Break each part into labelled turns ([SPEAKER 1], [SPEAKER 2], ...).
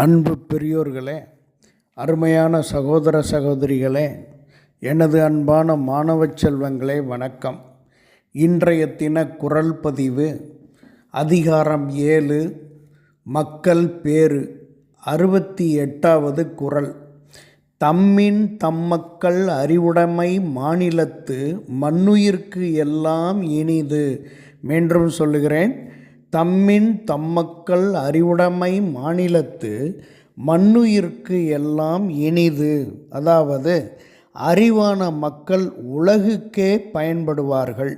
[SPEAKER 1] அன்பு பெரியோர்களே அருமையான சகோதர சகோதரிகளே எனது அன்பான மாணவ செல்வங்களே வணக்கம். இன்றைய தின குரல் பதிவு அதிகாரம் ஏழு மக்கள் பேறு அறுபத்தி எட்டாவது குரல். தம்மின் தம்மக்கள் அறிவுடைமை மாநிலத்து மண்ணுயிர்க்கு எல்லாம் இனிது மீண்டும் சொல்லுகிறேன். தம்மின் தம்மக்கள் அறிவுடைமை மாநிலத்து மண்ணுயிர்க்கு எல்லாம் இனிது. அதாவது அறிவான மக்கள் உலகுக்கே பயன்படுவார்கள்.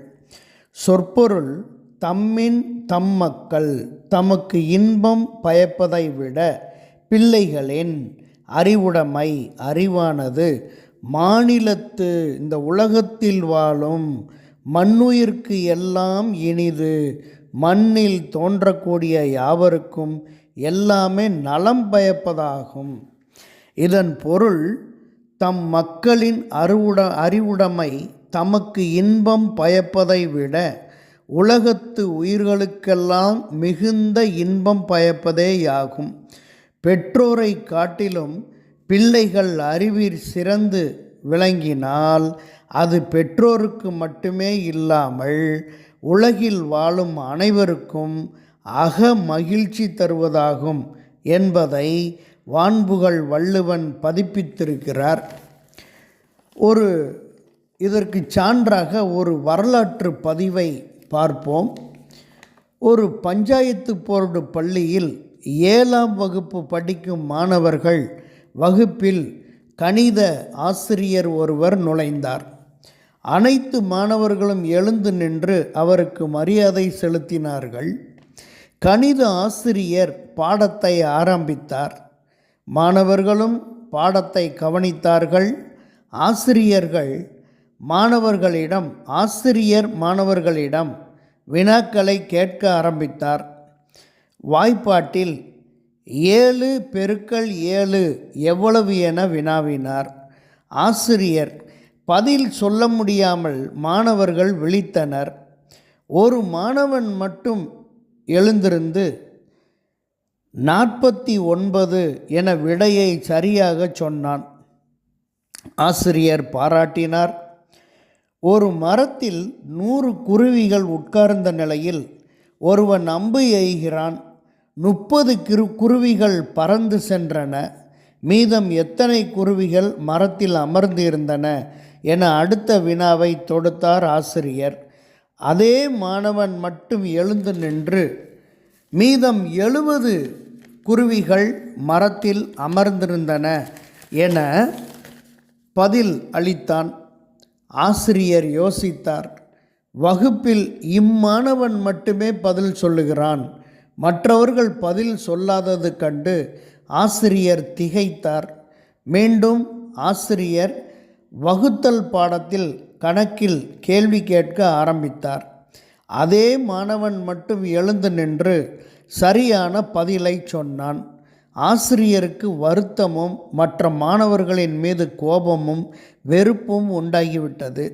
[SPEAKER 1] சொற்பொருள் தம்மின் தம் மக்கள் தமக்கு இன்பம் பயப்பதை விட பிள்ளைகளின் அறிவுடைமை அறிவானது மாநிலத்து இந்த உலகத்தில் வாழும் மண்ணுயிர்க்கு எல்லாம் இனிது. மண்ணில் தோன்றக்கூடிய யாவருக்கும் எல்லாமே நலம் பயப்பதாகும். இதன் பொருள் தம் மக்களின் அறுவுட அறிவுடைமை தமக்கு இன்பம் பயப்பதை விட உலகத்து உயிர்களுக்கெல்லாம் மிகுந்த இன்பம் பயப்பதேயாகும். பெற்றோரை காட்டிலும் பிள்ளைகள் அறிவில் சிறந்து விளங்கினால் அது பெற்றோருக்கு மட்டுமே இல்லாமல் உலகில் வாழும் அனைவருக்கும் அக மகிழ்ச்சி தருவதாகும் என்பதை வான்புகள் வள்ளுவன் பதிப்பித்திருக்கிறார். ஒரு இதற்கு சான்றாக ஒரு வரலாற்று பதிவை பார்ப்போம். ஒரு பஞ்சாயத்து போர்டு பள்ளியில் ஏழாம் வகுப்பு படிக்கும் மாணவர்கள் வகுப்பில் கணித ஆசிரியர் ஒருவர் நுழைந்தார். அனைத்து மாணவர்களும் எழுந்து நின்று அவருக்கு மரியாதை செலுத்தினார்கள். கணித ஆசிரியர் பாடத்தை ஆரம்பித்தார். மாணவர்களும் பாடத்தை கவனித்தார்கள். ஆசிரியர்கள் மாணவர்களிடம் ஆசிரியர் மாணவர்களிடம் வினாக்களை கேட்க ஆரம்பித்தார். வாய்ப்பாட்டில் ஏழு பெருக்கள் ஏழு எவ்வளவு என வினாவினார். ஆசிரியர் பதில் சொல்ல முடியாமல் மாணவர்கள் விழித்தனர். ஒரு மாணவன் மட்டும் எழுந்திருந்து நாற்பத்தி ஒன்பது என விடையை சரியாக சொன்னான். ஆசிரியர் பாராட்டினார். ஒரு மரத்தில் நூறு குருவிகள் உட்கார்ந்த நிலையில் ஒருவன் அம்பு எய்கிறான். முப்பது கிரு குருவிகள் பறந்து சென்றன. மீதம் எத்தனை குருவிகள் மரத்தில் அமர்ந்து இருந்தன என அடுத்த வினாவை தொடுத்தார் ஆசிரியர். அதே மாணவன் மட்டும் எழுந்து நின்று மீதம் எழுபது குருவிகள் மரத்தில் அமர்ந்திருந்தன என பதில் அளித்தான். ஆசிரியர் யோசித்தார். வகுப்பில் இம்மாணவன் மட்டுமே பதில் சொல்லுகிறான். மற்றவர்கள் பதில் சொல்லாதது கண்டு ஆசிரியர் திகைத்தார். மீண்டும் ஆசிரியர் வகுத்தல் பாடத்தில் கணக்கில் கேள்வி கேட்க ஆரம்பித்தார். அதே மாணவன் மட்டும் எழுந்து நின்று சரியான பதிலை சொன்னான். ஆசிரியருக்கு வருத்தமும் மற்ற மாணவர்களின் மீது கோபமும் வெறுப்பும் உண்டாகிவிட்டது.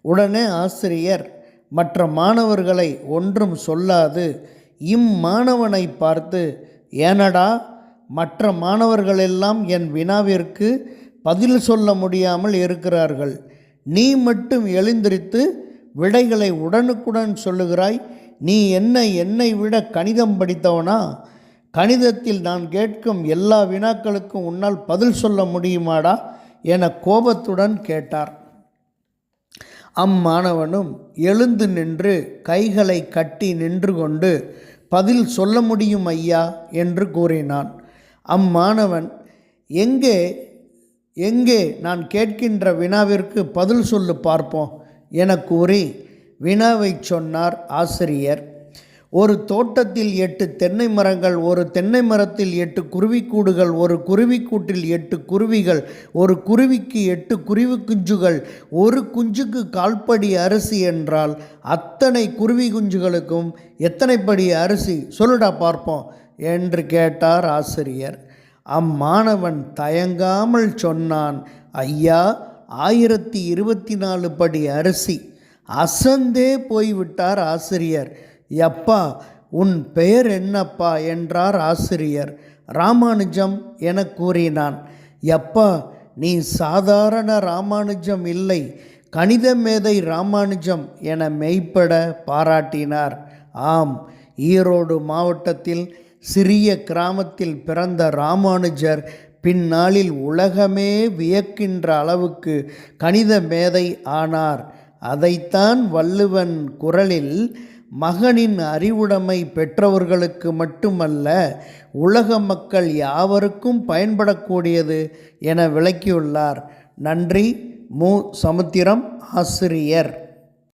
[SPEAKER 1] உடனே ஆசிரியர் மற்ற மாணவர்களை ஒன்றும் சொல்லாது. இம்மாணவனை பார்த்து ஏனடா மற்ற மாணவர்களெல்லாம் என் வினாவிற்கு பதில் சொல்ல முடியாமல் இருக்கிறார்கள். நீ மட்டும் எழுந்திருத்து விடைகளை உடனுக்குடன் சொல்லுகிறாய். நீ என்ன என்னை விட கணிதம் படித்தவனா? கணிதத்தில் நான் கேட்கும் எல்லா வினாக்களுக்கும் உன்னால் பதில் சொல்ல முடியுமாடா? என கோபத்துடன் கேட்டார். அம்மாணவனும் எழுந்து நின்று கைகளை கட்டி நின்று கொண்டு பதில் சொல்ல முடியும் ஐயா? என்று கூறினான். அம்மாணவன் எங்கே எங்கே நான் கேட்கின்ற வினாவிற்கு பதில் சொல்லு பார்ப்போம் என கூறி வினாவை சொன்னார் ஆசிரியர். ஒரு தோட்டத்தில் எட்டு தென்னை மரங்கள் ஒரு தென்னை மரத்தில் எட்டு குருவிக்கூடுகள் ஒரு குருவிக்கூட்டில் எட்டு குருவிகள் ஒரு குருவிக்கு எட்டு குருவி குஞ்சுகள் ஒரு குஞ்சுக்கு கால்படி அரிசி என்றால் அத்தனை குருவி குஞ்சுகளுக்கும் எத்தனை படி அரிசி? சொல்லுடா பார்ப்போம் என்று கேட்டார் ஆசிரியர். அம்மாணவன் தயங்காமல் சொன்னான் ஐயா ஆயிரத்தி இருபத்தி நாலு படி அரிசி. அசந்தே போய்விட்டார் ஆசிரியர். எப்பா உன் பெயர் என்னப்பா? என்றார் ஆசிரியர். ராமானுஜம் என கூறினான். எப்பா நீ சாதாரண ராமானுஜம் இல்லை கணித மேதை ராமானுஜம் என மெய்ப்பட பாராட்டினார். ஆம் ஈரோடு மாவட்டத்தில் சிறிய கிராமத்தில் பிறந்த ராமானுஜர் பின்னாளில் உலகமே வியக்கின்ற அளவுக்கு கணித மேதை ஆனார். அதைத்தான் வள்ளுவன் குரலில் மகனின் அறிவுடைமை பெற்றவர்களுக்கு மட்டுமல்ல உலக மக்கள் யாவருக்கும் பயன்படக்கூடியது என விளக்கியுள்ளார். நன்றி மு. சமுத்திரம் ஆசிரியர்.